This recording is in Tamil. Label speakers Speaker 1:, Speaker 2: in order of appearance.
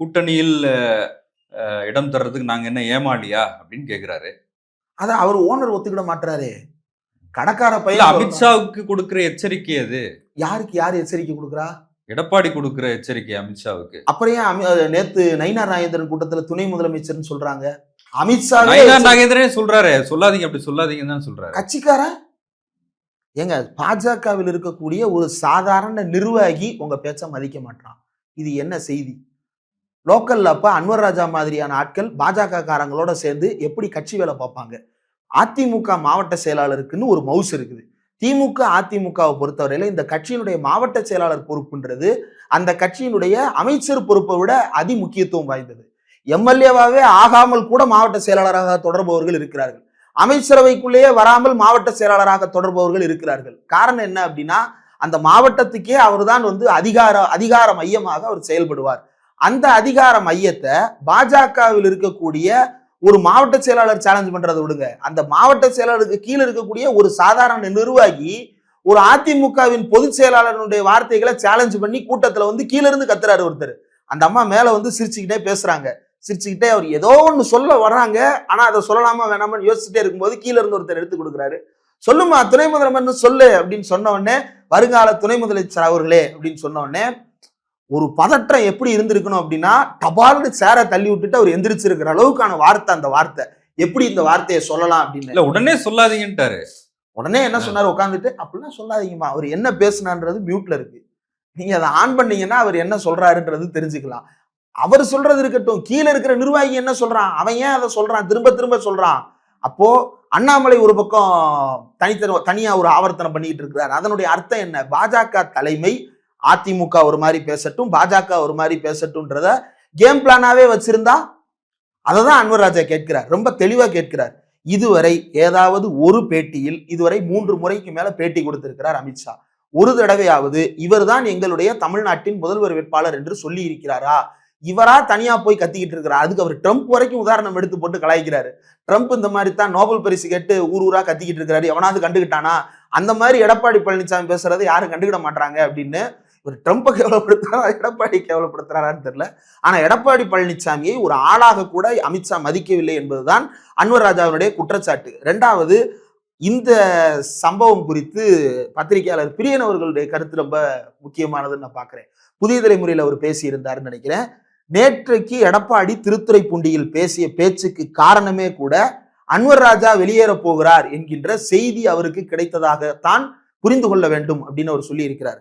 Speaker 1: கூட்டணியில் இடம் தர்றதுக்கு நாங்க என்ன ஏமாளியா? அப்படின்னு கேக்குறாரு.
Speaker 2: அதான் அவர் ஓனர் ஒத்துக்கிட மாட்டாரு கடைக்கார பையன்.
Speaker 1: அமித்ஷாவுக்கு கொடுக்கிற எச்சரிக்கை அது
Speaker 2: யாருக்கு யார் எச்சரிக்கை கொடுக்குறா?
Speaker 1: எடப்பாடி கொடுக்கிற எச்சரிக்கை அமித்ஷாவுக்கு
Speaker 2: அப்புறம் ஏன் நேத்து நயினார் நாகேந்திரன் கூட்டத்துல துணை முதலமைச்சர்னு சொல்றாங்க. அமித்ஷாவே
Speaker 1: நயினார் நாகேந்திரனே சொல்றாரு. சொல்லாதீங்க அப்படி சொல்லாதீங்கன்னு தான் சொல்றாரு.
Speaker 2: கட்சிக்காரன்? ஏங்க பாஜகவில் இருக்கக்கூடிய ஒரு சாதாரண நிர்வாகி உங்க பேச்ச மதிக்க மாட்டான் இது என்ன செய்தி? லோக்கல்ல அப்ப அன்வர் ராஜா மாதிரியான ஆட்கள் பாஜக காரங்களோட சேர்ந்து எப்படி கட்சி வேலை பார்ப்பாங்க? அதிமுக மாவட்ட செயலாளருக்குன்னு ஒரு மவுஸ் இருக்குது. திமுக அதிமுகவை பொறுத்தவரையில இந்த கட்சியினுடைய மாவட்ட செயலாளர் பொறுப்புன்றது அந்த கட்சியினுடைய அமைச்சர் பொறுப்பை விட அதி முக்கியத்துவம் வாய்ந்தது. எம்எல்ஏவாகவே ஆகாமல் கூட மாவட்ட செயலாளராக தொடர்பவர்கள் இருக்கிறார்கள். அமைச்சரவைக்குள்ளேயே வராமல் மாவட்ட செயலாளராக தொடர்பவர்கள் இருக்கிறார்கள். காரணம் என்ன அப்படின்னா அந்த மாவட்டத்துக்கே அவர்தான் வந்து அதிகார அதிகார மையமாக அவர் செயல்படுவார். அந்த அதிகார மையத்தை பாஜகவில் இருக்கக்கூடிய ஒரு மாவட்ட செயலாளர் சேலஞ்ச் பண்றதை விடுங்க. அந்த மாவட்ட செயலாளருக்கு கீழே இருக்கக்கூடிய ஒரு சாதாரண நிர்வாகி ஒரு அதிமுகவின் பொதுச் செயலாளருடைய வார்த்தைகளை சேலஞ்ச் பண்ணி கூட்டத்தில் வந்து கீழே இருந்து கத்துறாரு ஒருத்தர். அந்த அம்மா மேலே வந்து சிரிச்சுக்கிட்டே பேசுறாங்க. சிரிச்சுக்கிட்டே அவர் ஏதோ ஒன்று சொல்ல வர்றாங்க. ஆனால் அதை சொல்லலாமா வேணாமான்னு யோசிச்சுட்டே இருக்கும்போது கீழே இருந்து ஒருத்தர் எடுத்து கொடுக்குறாரு. சொல்லுமா துணை முதலமைச்சர் சொல்லு அப்படின்னு சொன்ன உடனே வருங்கால துணை முதலமைச்சர் அவர்களே அப்படின்னு சொன்ன உடனே ஒரு பதற்றம் எப்படி இருந்திருக்கணும் அப்படின்னா டபால்னு சேரை தள்ளி விட்டுட்டு அவர் எந்திரிச்சிருக்கிற அளவுக்கான வார்த்தை அந்த வார்த்தை. எப்படி இந்த வார்த்தையை சொல்லலாம் அப்படின்னு.
Speaker 1: இல்ல உடனே சொல்லாதீங்கன்ட்டாரு.
Speaker 2: உடனே என்ன சொன்னாரு? உட்காந்துட்டு அப்படிலாம் சொல்லாதீங்கம்மா. அவர் என்ன பேசுனான்றது மியூட்ல இருக்கு. நீங்க அதை ஆன் பண்ணீங்கன்னா அவர் என்ன சொல்றாருன்றது தெரிஞ்சுக்கலாம். அவர் சொல்றது இருக்கட்டும். கீழே இருக்கிற நிர்வாகி என்ன சொல்றான்? அவன் ஏன் அதை சொல்றான்? திரும்ப திரும்ப சொல்றான். அப்போ அண்ணாமலை ஒரு பக்கம் தனித்தன தனியா ஒரு ஆவர்த்தனம் பண்ணிட்டு இருக்கிறார். அதனுடைய அர்த்தம் என்ன? பாஜக தலைமை அதிமுக ஒரு மாதிரி பேசட்டும் பாஜக ஒரு மாதிரி பேசட்டும்ன்றத கேம் பிளானாவே வச்சிருந்தா அதை தான் அன்வர் ராஜா கேட்கிறார். ரொம்ப தெளிவாக கேட்கிறார். இதுவரை ஏதாவது ஒரு பேட்டியில் இதுவரை மூன்று முறைக்கு மேல பேட்டி கொடுத்திருக்கிறார் அமித்ஷா ஒரு தடவையாவது இவர்தான் எங்களுடைய தமிழ்நாட்டின் முதல்வர் வேட்பாளர் என்று சொல்லி இருக்கிறாரா? இவரா தனியா போய் கத்திக்கிட்டு இருக்கிறார்? அதுக்கு அவர் ட்ரம்ப் வரைக்கும் உதாரணம் எடுத்து போட்டு கலாய்க்கிறாரு. ட்ரம்ப் இந்த மாதிரி தான் நோபல் பரிசு கேட்டு ஊர் ஊரா கத்திக்கிட்டு இருக்கிறாரு. எவனாவது கண்டுக்கிட்டானா அந்த மாதிரி எடப்பாடி பழனிசாமி பேசுறதை யாரும் கண்டுக்கிட மாட்டாங்க அப்படின்னு இவர் ட்ரம்ப்பை கேவலப்படுத்துறாரா எடப்பாடி கேவலப்படுத்துறாரான்னு தெரியல. ஆனா எடப்பாடி பழனிசாமியை ஒரு ஆளாக கூட அமித்ஷா மதிக்கவில்லை என்பதுதான் அன்வர் ராஜாவினுடைய குற்றச்சாட்டு. ரெண்டாவது இந்த சம்பவம் குறித்து பத்திரிகையாளர் பிரியன் அவர்களுடைய கருத்து ரொம்ப முக்கியமானதுன்னு நான் பார்க்குறேன் புதிய தலைமுறையில் அவர் பேசியிருந்தாருன்னு நினைக்கிறேன். நேற்றைக்கு எடப்பாடி திருத்துறைப்பூண்டியில் பேசிய பேச்சுக்கு காரணமே கூட அன்வர் ராஜா வெளியேறப் போகிறார் என்கின்ற செய்தி அவருக்கு கிடைத்ததாகத்தான் புரிந்து கொள்ள வேண்டும் அப்படின்னு அவர் சொல்லியிருக்கிறார்.